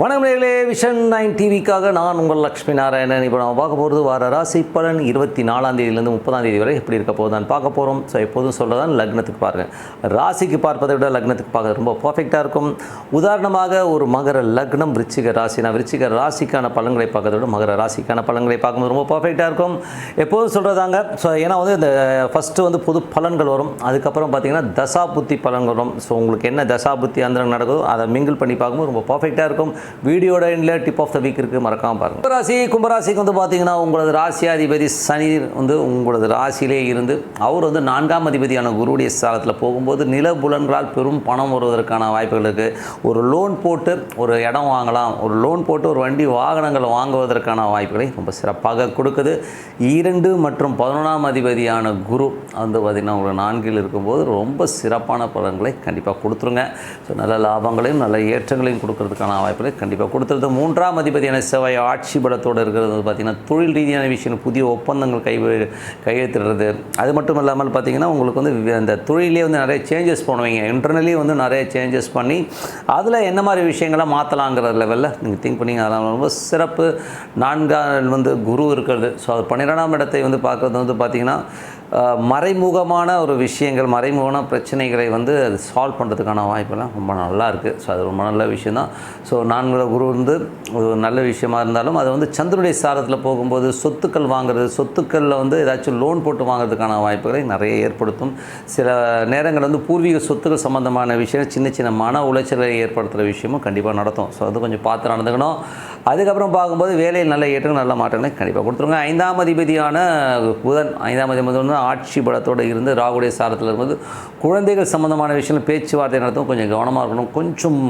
வணக்கம் நேர்களே vision nine டிவிக்காக நான் உங்கள் லக்ஷ்மி நாராயணன். இப்போ நம்ம பார்க்க போகிறது வார ராசி பலன் இருபத்தி நாலாம் தேதியிலேருந்து முப்பதாம் தேதி வரை எப்படி இருக்க போகுது நான் பார்க்க போகிறோம் ஸோ எப்போதும் சொல்கிறதான் லக்னத்துக்கு பாருங்கள் ராசிக்கு பார்ப்பதை விட லக்னத்துக்கு பார்க்க ரொம்ப பர்ஃபெக்டாக இருக்கும். உதாரணமாக ஒரு மகர லக்னம் விருச்சிக நான் விருச்சிக ராசிக்கான பலன்களை பார்க்கறத விட மகர ராசிக்கான பலன்களை பார்க்கும்போது ரொம்ப பர்ஃபெக்டாக இருக்கும். எப்போதும் சொல்கிறதாங்க ஸோ ஏன்னா வந்து இந்த ஃபஸ்ட்டு வந்து புது பலன்கள் வரும். அதுக்கப்புறம் பார்த்திங்கன்னா தசா புத்தி வரும். ஸோ உங்களுக்கு என்ன தசா புத்தி அந்த நடக்குதோ அதை மிங்கிள் பண்ணி பார்க்கும்போது ரொம்ப பர்ஃபெக்டாக இருக்கும். வீடியோட எண்டில் டிப் ஆஃப் த வீக் இருக்குது மறக்காமல் பாருங்கள் கும்பராசி கும்பராசிக்கு வந்து பார்த்தீங்கன்னா உங்களது ராசியாதிபதி சனி வந்து உங்களது ராசியிலே இருந்து அவர் வந்து நான்காம் அதிபதியான குருவுடைய ஸ்தானத்தில் போகும்போது நில புலன்களால் பெரும் பணம் வருவதற்கான வாய்ப்புகள் இருக்குது ஒரு லோன் போட்டு ஒரு இடம் வாங்கலாம் ஒரு லோன் போட்டு ஒரு வண்டி வாகனங்கள் வாங்குவதற்கான வாய்ப்புகளை ரொம்ப சிறப்பாக கொடுக்குது. இரண்டு மற்றும் பதினொன்றாம் அதிபதியான குரு வந்து பார்த்திங்கன்னா உங்களுக்கு நான்கில் இருக்கும்போது ரொம்ப சிறப்பான பலன்களை கண்டிப்பாக கொடுத்துருங்க. ஸோ நல்ல லாபங்களையும் நல்ல ஏற்றங்களையும் கொடுக்கறதுக்கான வாய்ப்புகளை கண்டிப்பாக கொடுத்துருது மூன்றாம் அதிபதியான செவ்வாய் ஆட்சி பலத்தோடு இருக்கிறது வந்து பார்த்திங்கன்னா தொழில் ரீதியான விஷயம் புதிய ஒப்பந்தங்கள் கை கையெழுத்திடுறது. அது மட்டும் இல்லாமல் பார்த்திங்கன்னா உங்களுக்கு வந்து அந்த தொழிலே வந்து நிறைய சேஞ்சஸ் பண்ணுவீங்க. இன்டர்னலி வந்து நிறைய சேஞ்சஸ் பண்ணி அதில் என்ன மாதிரி விஷயங்களை மாற்றலாங்கிற லெவலில் நீங்கள் திங்க் பண்ணி அதெல்லாம் ரொம்ப சிறப்பு. நான்காம் வந்து குரு இருக்கிறது. ஸோ அது பன்னிரெண்டாம் இடத்தை வந்து பார்க்குறது வந்து பார்த்திங்கன்னா மறைமுகமான ஒரு விஷயங்கள் மறைமுகமான பிரச்சனைகளை வந்து அது சால்வ் பண்ணுறதுக்கான வாய்ப்பெல்லாம் ரொம்ப நல்லா இருக்குது ஸோ அது ரொம்ப நல்ல விஷயந்தான் ஸோ நான்கு குரு வந்து ஒரு நல்ல விஷயமா இருந்தாலும் அது வந்து சந்திரனுடைய சாரத்தில் போகும்போது சொத்துக்கள் வாங்குறது சொத்துக்களில் வந்து ஏதாச்சும் லோன் போட்டு வாங்குறதுக்கான வாய்ப்புகளை நிறைய ஏற்படுத்தும். சில நேரங்கள் வந்து பூர்வீக சொத்துக்கள் சம்மந்தமான விஷயம் சின்ன சின்ன மன உளைச்சலை ஏற்படுத்துகிற விஷயமும் கண்டிப்பாக நடத்தும். ஸோ அது கொஞ்சம் பார்த்து நடந்துக்கணும். அதுக்கப்புறம் பார்க்கும்போது வேலையில் நல்ல ஏற்றம் நல்ல மாற்றங்களை கண்டிப்பாக கொடுத்துருங்க ஐந்தாம் அதிபதியான புதன் ஐந்தாம் அதிபதி வந்து ஆட்சி பலத்தோடு இருந்து ராகுடைய சாரத்தில் இருக்கும்போது குழந்தைகள் சம்மந்தமான விஷயங்கள் பேச்சுவார்த்தை நடத்தும் கொஞ்சம் கவனமாக இருக்கணும். கொஞ்சம்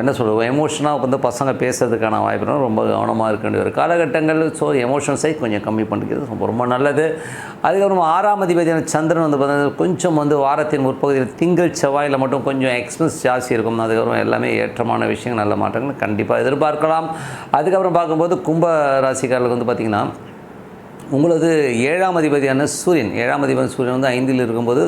என்ன சொல்வது எமோஷனாக வந்து பசங்க பேசுறதுக்கான வாய்ப்பு ரொம்ப கவனமாக இருக்க வேண்டிய ஒரு காலகட்டங்கள். ஸோ எமோஷன்ஸை கொஞ்சம் கம்மி பண்ணிக்கிறது ரொம்ப ரொம்ப நல்லது. அதுக்கப்புறம் ஆறாம் அதிபதியான சந்திரன் வந்து பார்த்தீங்கன்னா கொஞ்சம் வந்து வாரத்தின் முற்பகுதியில் திங்கள் செவ்வாயில் மட்டும் கொஞ்சம் எக்ஸ்பென்ஸ் ஜாஸ்தி இருக்கும். அதுக்கப்புறம் எல்லாமே ஏற்றமான விஷயங்கள் நல்ல மாற்றங்கள் கண்டிப்பாக எதிர்பார்க்கலாம். அதுக்கப்புறம் பார்க்கும்போது கும்ப ராசிக்காரர்களுக்கு வந்து பார்த்திங்கன்னா உங்களது ஏழாம் அதிபதியான சூரியன் ஏழாம் அதிபதி சூரியன் வந்து ஐந்தில் இருக்கும்போது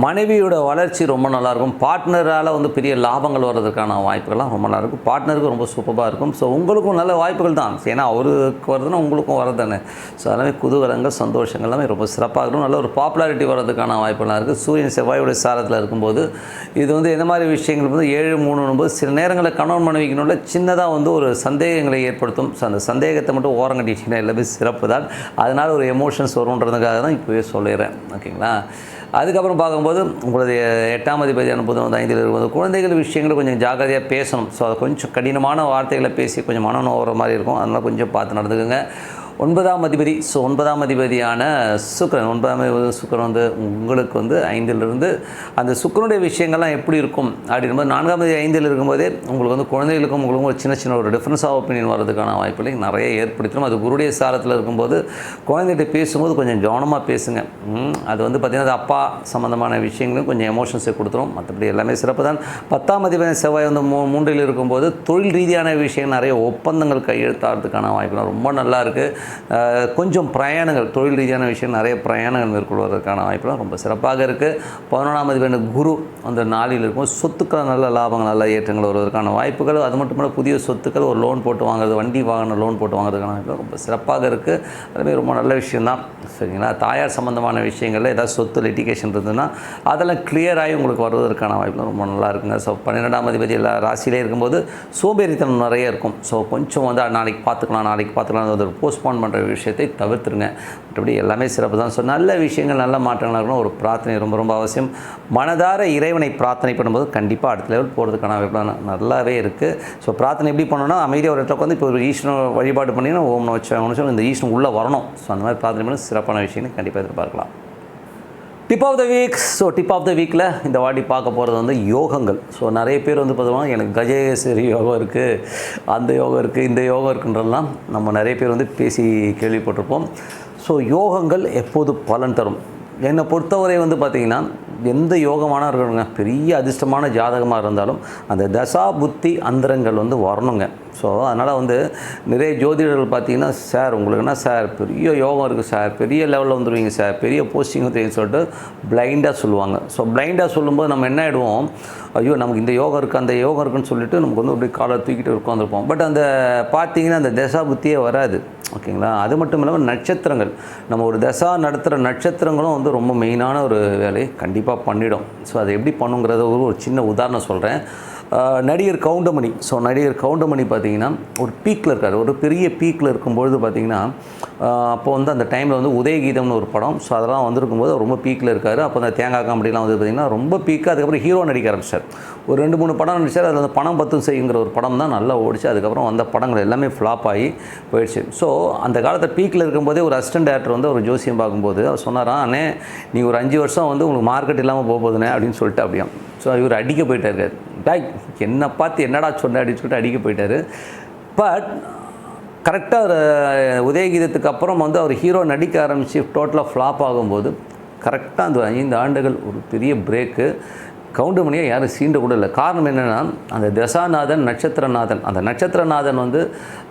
மனைவியோட வளர்ச்சி ரொம்ப நல்லாயிருக்கும். பார்ட்னரால் வந்து பெரிய லாபங்கள் வர்றதுக்கான வாய்ப்புகள்லாம் ரொம்ப நல்லாயிருக்கும். பார்ட்னருக்கு ரொம்ப சூப்பராக இருக்கும். ஸோ உங்களுக்கும் நல்ல வாய்ப்புகள் தான். ஏன்னா அவருக்கு வருதுன்னா உங்களுக்கும் வரதானே தானே ஸோ எல்லாமே குதூகலங்கள் சந்தோஷங்கள் எல்லாமே ரொம்ப சிறப்பாக இருக்கும். நல்ல ஒரு பாப்புலாரிட்டி வர்றதுக்கான வாய்ப்புகள்லாம் இருக்குது. சூரியன் செவ்வாயோட சாரத்தில் இருக்கும்போது இது வந்து எந்த மாதிரி விஷயங்கள் வந்து ஏழு மூணு போது சில நேரங்களில் கணவன் மனைவிக்கணுள்ள சின்னதாக வந்து ஒரு சந்தேகங்களை ஏற்படுத்தும். ஸோ அந்த சந்தேகத்தை மட்டும் ஓரம் கட்டிட்டீங்கன்னா எல்லாமே சிறப்பு தான். அதனால் ஒரு எமோஷன்ஸ் வருன்றதுக்காக தான் இப்போவே சொல்லிடுறேன். ஓகேங்களா அதுக்கப்புறம் பார்க்கும்போது உங்களது எட்டாம் அதிபதியான புதன் வந்து ஐந்தில் இருக்கும்போது குழந்தைகள் விஷயங்களை கொஞ்சம் ஜாக்கிரதையாக பேசணும். ஸோ அது கொஞ்சம் கடினமான வார்த்தைகளை பேசி கொஞ்சம் மனம் நோகிற மாதிரி இருக்கும். அதனால் கொஞ்சம் பார்த்து நடந்துக்குங்க. ஒன்பதாம் அதிபதி ஸோ ஒன்பதாம் அதிபதியான சுக்கிரன் ஒன்பதாம் அதிபதி சுக்கிரன் வந்து உங்களுக்கு வந்து ஐந்திலிருந்து அந்த சுக்கரனுடைய விஷயங்கள்லாம் எப்படி இருக்கும் அப்படின்போது நான்காம் தேதி ஐந்தில் இருக்கும்போதே உங்களுக்கு வந்து குழந்தைகளுக்கும் உங்களுக்கும் ஒரு சின்ன சின்ன ஒரு டிஃப்ரென்ஸ் ஆஃப் ஒப்பீனியன் வர்றதுக்கான வாய்ப்புகளை நிறைய ஏற்படுத்தணும் அது குருடைய சாரத்தில் இருக்கும்போது குழந்தைகிட்ட பேசும்போது கொஞ்சம் கவனமாக பேசுங்க. அது வந்து பார்த்திங்கன்னா அது அப்பா சம்மந்தமான விஷயங்களும் கொஞ்சம் எமோஷன்ஸை கொடுத்துரும். மற்றபடி எல்லாமே சிறப்பு தான். பத்தாம் அதிபதி செவ்வாய் வந்து மூ மூன்றில் இருக்கும்போது தொழில் ரீதியான விஷயம் நிறைய ஒப்பந்தங்கள் கையெழுத்தாகிறதுக்கான வாய்ப்புலாம் ரொம்ப நல்லா இருக்குது கொஞ்சம் பிரயாணங்கள் தொழில் ரீதியான விஷயம் நிறைய பிரயாணங்கள் மேற்கொள்வதற்கான வாய்ப்புலாம் ரொம்ப சிறப்பாக இருக்குது பதினொன்றாம் அதிபதி குரு அந்த நாளில் இருக்கும். சொத்துக்கள் நல்ல லாபங்கள் நல்ல ஏற்றங்கள் வருவதற்கான வாய்ப்புகள். அது மட்டும் இல்லை புதிய சொத்துக்கள் ஒரு லோன் போட்டு வாங்குறது வண்டி வாகனம் லோன் போட்டு வாங்குறதுக்கான வாய்ப்பு ரொம்ப சிறப்பாக இருக்குது அதுமாதிரி ரொம்ப நல்ல விஷயம்தான். சரிங்களா? தாயார் சம்மந்தமான விஷயங்களில் ஏதாவது சொத்து லிட்டிகேஷன் இருந்ததுன்னா அதெல்லாம் கிளியராகி உங்களுக்கு வருவதற்கான வாய்ப்புலாம் ரொம்ப நல்லா இருக்குங்க. ஸோ பன்னிரெண்டாம் அதிபதி எல்லா ராசியிலே இருக்கும்போது சோம்பேறித்தனம் நிறைய இருக்கும். ஸோ கொஞ்சம் வந்து நாளைக்கு பார்த்துக்கலாம் நாளைக்கு பார்த்துக்கலாம் அது ஒரு போஸ்ட்போன் பண்ணுற விஷயத்தை தவிர்த்துருங்க. மற்றபடி எல்லாமே சிறப்பு தான். ஸோ நல்ல விஷயங்கள் நல்ல மாற்றங்கள் இருக்கணும். ஒரு பிரார்த்தனை ரொம்ப ரொம்ப அவசியம். மனதார இறைவனை பிரார்த்தனை பண்ணும்போது கண்டிப்பாக அடுத்த லெவல் போகிறதுக்கான வாய்ப்பு நல்லாவே இருக்குது ஸோ பிரார்த்தனை எப்படி பண்ணணும்னா அமைதியாக ஒரு இடத்துல உட்காந்து இப்போ ஒரு ஈஸ்வரன் வழிபாடு பண்ணினா ஓம் வச்சு இந்த ஈஸ்வரன் உள்ளே வரணும். ஸோ அந்த மாதிரி பிரார்த்தனை பண்ணி சிறப்பான விஷயம்னு கண்டிப்பாக எதிர்பார்க்கலாம். Tip of the week so tip of the வீக்கில் இந்த வாட்டி பார்க்க போகிறது வந்து யோகங்கள். ஸோ நிறைய பேர் வந்து பார்த்தோம்னா எனக்கு கஜேஸ்வரி யோகம் இருக்குது அந்த யோகம் இருக்குது இந்த யோகம் இருக்குன்றதெல்லாம் நம்ம நிறைய பேர் வந்து பேசி கேள்விப்பட்டிருப்போம். ஸோ யோகங்கள் எப்போது பலன் தரும்? என்னை பொறுத்தவரை வந்து பார்த்திங்கன்னா எந்த யோகமான இருக்கணுங்க பெரிய அதிர்ஷ்டமான ஜாதகமாக இருந்தாலும் அந்த தசா புத்தி அந்தரங்கள் வந்து வரணுங்க. ஸோ அதனால் வந்து நிறைய ஜோதிடர்கள் பார்த்தீங்கன்னா சார் உங்களுக்கு என்ன சார்? பெரிய யோகம் இருக்குது சார். பெரிய லெவலில் வந்துடுவீங்க சார். பெரிய போஸ்டிங் தெரியும் சொல்லிட்டு பிளைண்டாக சொல்லுவாங்க. ஸோ பிளைண்டாக சொல்லும்போது நம்ம என்ன ஆகிடுவோம் ஐயோ நமக்கு இந்த யோகம் இருக்குது அந்த யோகம் இருக்குன்னு சொல்லிட்டு நமக்கு வந்து அப்படியே காலை தூக்கிட்டு உட்காந்துருப்போம் பட் அந்த பார்த்தீங்கன்னா அந்த தசா புத்தியே வராது. ஓகேங்களா? அது மட்டும் இல்லாமல் நட்சத்திரங்கள். நம்ம ஒரு தசா நடத்துகிற நட்சத்திரங்களும் வந்து ரொம்ப மெயினான ஒரு வேலையை கண்டிப்பாக பண்ணிடும். ஸோ அதை எப்படி பண்ணுங்கிறத ஒரு ஒரு சின்ன உதாரணம் சொல்கிறேன் நடிகர் கவுண்டமணி. ஸோ நடிகர் கவுண்டமணி பார்த்தீங்கன்னா ஒரு பீக்கில் இருக்கார். ஒரு பெரிய பீக்கில் இருக்கும்பொழுது பார்த்திங்கன்னா அப்போ வந்து அந்த டைமில் வந்து உதயகீதம்னு ஒரு படம். ஸோ அதெல்லாம் வந்திருக்கும்போது ரொம்ப பீக்கில் இருக்கார். அப்போ அந்த தேங்காய் காமெடிலாம் வந்து பார்த்தீங்கன்னா ரொம்ப பீக்காக அதுக்கப்புறம் ஹீரோ நடிக்க ஆரம்பிச்சார். ஒரு ரெண்டு மூணு படம் நடிச்சார். அதில் அந்த பணம் பத்தும் செய்யுங்கிற ஒரு படம் தான் நல்லா ஓடிச்சு. அதுக்கப்புறம் வந்த படங்கள் எல்லாமே ஃப்ளாப் ஆகி போயிடுச்சு. ஸோ அந்த காலத்தில் பீக்கில் இருக்கும்போதே ஒரு அசிஸ்டன்ட் டேரக்டர் வந்து ஒரு ஜோசியம் பார்க்கும்போது அவர் சொன்னாரா அண்ணே நீ ஒரு அஞ்சு வருஷம் வந்து உங்களுக்கு மார்க்கெட் இல்லாமல் போக போகுதுண்ணே அப்படின்னு சொல்லிட்டு அப்படியே. ஸோ இவர் அடிக்க போயிட்டார். பேக் என்னை பார்த்து என்னடா சொன்ன? அப்படின்னு சொல்லிட்டு அடிக்க போயிட்டார். பட் கரெக்டாக ஒரு உதயகீதத்துக்கு அப்புறம் வந்து அவர் ஹீரோ நடிக்க ஆரம்பித்து டோட்டலாக ஃப்ளாப் ஆகும்போது கரெக்டாக அந்த ஐந்து ஆண்டுகள் ஒரு பெரிய பிரேக்கு கவுண்டமணியை யாரும் சீண்ட கூட இல்லை. காரணம் என்னென்னா அந்த தசாநாதன் நட்சத்திரநாதன் அந்த நட்சத்திரநாதன் வந்து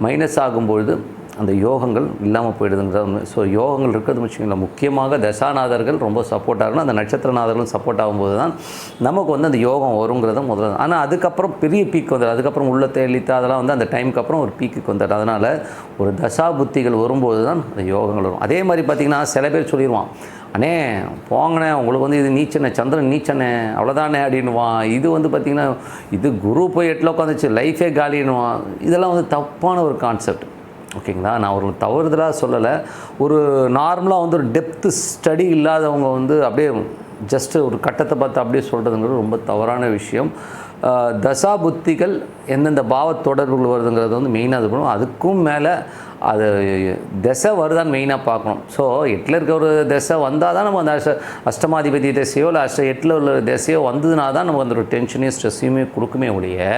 மைனஸ் ஆகும்பொழுது அந்த யோகங்கள் இல்லாமல் போயிடுதுங்கிறது ஸோ யோகங்கள் இருக்கிறது வச்சுக்கோங்களேன் முக்கியமாக தசாநாதர்கள் ரொம்ப சப்போர்ட் ஆகணும். அந்த நட்சத்திரநாதர்களும் சப்போர்ட் ஆகும்போது தான் நமக்கு வந்து அந்த யோகம் வருங்கிறத முதல்ல ஆனால் அதுக்கப்புறம் பெரிய பீக் வந்துடும். அதுக்கப்புறம் உள்ள தெளித்தா அதெல்லாம் வந்து அந்த டைமுக்கு அப்புறம் ஒரு பீக்குக்கு வந்துடும். அதனால் ஒரு தசா புத்திகள் வரும்போது தான் அந்த யோகங்கள் வரும். அதே மாதிரி பார்த்திங்கன்னா சில பேர் சொல்லிடுவான் அண்ணே போங்கண்ணே உங்களுக்கு வந்து இது நீச்சண்ணே சந்திரன் நீச்சண்ணே அவ்வளோதானே அப்படின்னுவான். இது வந்து பார்த்திங்கன்னா இது குரு போய் எட்டில் உட்காந்துச்சு லைஃபே காலின்னுவான். இதெல்லாம் வந்து தப்பான ஒரு கான்செப்ட் ஓகேங்களா? நான் ஒரு தவறுதலாக சொல்லலை. ஒரு நார்மலாக வந்து ஒரு டெப்த்து ஸ்டடி இல்லாதவங்க வந்து அப்படியே ஜஸ்ட்டு ஒரு கட்டத்தை பார்த்து அப்படியே சொல்கிறதுங்கிறது ரொம்ப தவறான விஷயம். தசா புத்திகள் எந்தெந்த பாவ தொடர்புகள் வருதுங்கிறது வந்து மெயினாக இது பண்ணும். அதுக்கும் மேலே அது திசை வருதான்னு மெயினாக பார்க்கணும். ஸோ எட்டில் இருக்க ஒரு திசை வந்தால் தான் நம்ம அந்த அஷ்ட அஷ்டமாதிபதி திசையோ இல்லை அஷ்ட எட்டில் உள்ள திசையோ வந்ததுனா தான் நமக்கு அந்த ஒரு டென்ஷனையும் ஸ்ட்ரெஸ்ஸையுமே கொடுக்குமே ஒழிய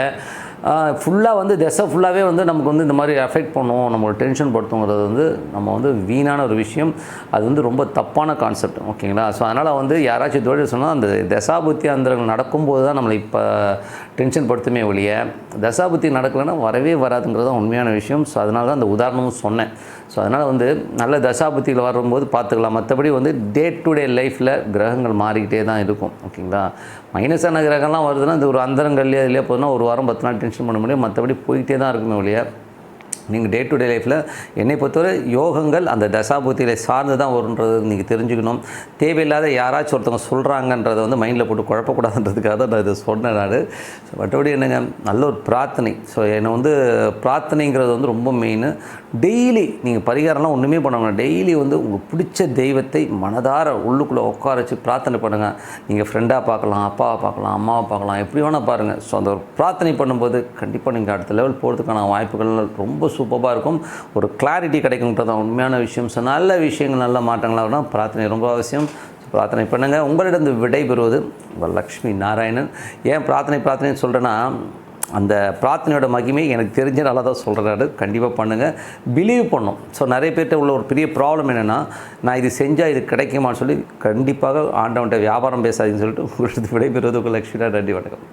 ஃபுல்லாக வந்து திசை ஃபுல்லாகவே வந்து நமக்கு வந்து இந்த மாதிரி எஃபெக்ட் பண்ணும். நம்மளோட டென்ஷன் படுத்துங்கிறது வந்து நம்ம வந்து வீணான ஒரு விஷயம். அது வந்து ரொம்ப தப்பான கான்செப்ட் ஓகேங்களா ஸோ அதனால் வந்து யாராச்சும் தொழில் சொன்னால் அந்த தசாபுத்தி அந்தரங்கள் நடக்கும்போது தான் நம்மளை இப்போ டென்ஷன் படுத்துமே ஒழிய தசாபுத்தி நடக்கலைன்னா வரவே வராதுங்கிறது தான் உண்மையான விஷயம். ஸோ அதனால தான் அந்த உதாரணமும் சொன்னேன். ஸோ அதனால் வந்து நல்ல தசாபுத்தியில் வரும்போது பார்த்துக்கலாம். மற்றபடி வந்து டே டு டே லைஃப்பில் கிரகங்கள் மாறிக்கிட்டே தான் இருக்கும் ஓகேங்களா மைனஸான கிரகம்லாம் வருதுன்னா இந்த ஒரு அந்தரங்கள்லேயே இதுலேயே போதுன்னா ஒரு வாரம் பத்து நாள் டென்ஷன் பண்ண முடியும். மற்றபடி போயிட்டே தான் இருக்குமே ஒழிய நீங்கள் டே டு டே லைஃப்பில் என்னை பொறுத்தவரை யோகங்கள் அந்த தசாபூத்தியில் சார்ந்து தான் வருன்றது நீங்கள் தெரிஞ்சுக்கணும். தேவையில்லாத யாராச்சும் ஒருத்தவங்க சொல்கிறாங்கன்றதை வந்து மைண்டில் போட்டு குழப்பக்கூடாதுன்றதுக்காக தான் நான் இதை சொன்னேன் நான். ஸோ மற்றபடி என்னங்க நல்ல ஒரு பிரார்த்தனை. ஸோ என்னை வந்து பிரார்த்தனைங்கிறது வந்து ரொம்ப மெயின் டெய்லி நீங்கள் பரிகாரம்லாம் ஒன்றுமே பண்ண டெய்லி வந்து உங்களுக்கு பிடிச்ச தெய்வத்தை மனதார உள்ளுக்குள்ளே உட்கார வச்சு பிரார்த்தனை பண்ணுங்கள் நீங்கள் ஃப்ரெண்டாக பார்க்கலாம் அப்பாவை பார்க்கலாம் அம்மாவை பார்க்கலாம் எப்படி வேணால் பாருங்கள் ஸோ அந்த ஒரு பிரார்த்தனை பண்ணும்போது கண்டிப்பாக நீங்கள் அடுத்த லெவல் போகிறதுக்கான வாய்ப்புகள் ரொம்ப சூப்பராக இருக்கும். ஒரு கிளாரிட்டி கிடைக்கும்ன்றது தான் உண்மையான விஷயம். ஸோ நல்ல விஷயங்கள் நல்ல மாற்றங்களாக வரணும் பிரார்த்தனை ரொம்ப அவசியம். பிரார்த்தனை பண்ணுங்கள் உங்களிடம் விடைபெறுவது லக்ஷ்மி நாராயணன். ஏன் பிரார்த்தனை பிரார்த்தனை சொல்கிறேன்னா அந்த பிரார்த்தனையோட மகிமை எனக்கு தெரிஞ்சனால தான் சொல்கிறாரு கண்டிப்பாக பண்ணுங்கள் பிலீவ் பண்ணும். ஸோ நிறைய பேர்கிட்ட உள்ள ஒரு பெரிய ப்ராப்ளம் என்னென்னா நான் இது செஞ்சால் இது கிடைக்குமான்னு சொல்லி கண்டிப்பாக ஆண்டவன்ட்ட வியாபாரம் பேசாதீங்கன்னு சொல்லிட்டு உங்களுக்கு விடைபெறுவது உங்கள் லக்ஷ்மி நன்றி வணக்கம்.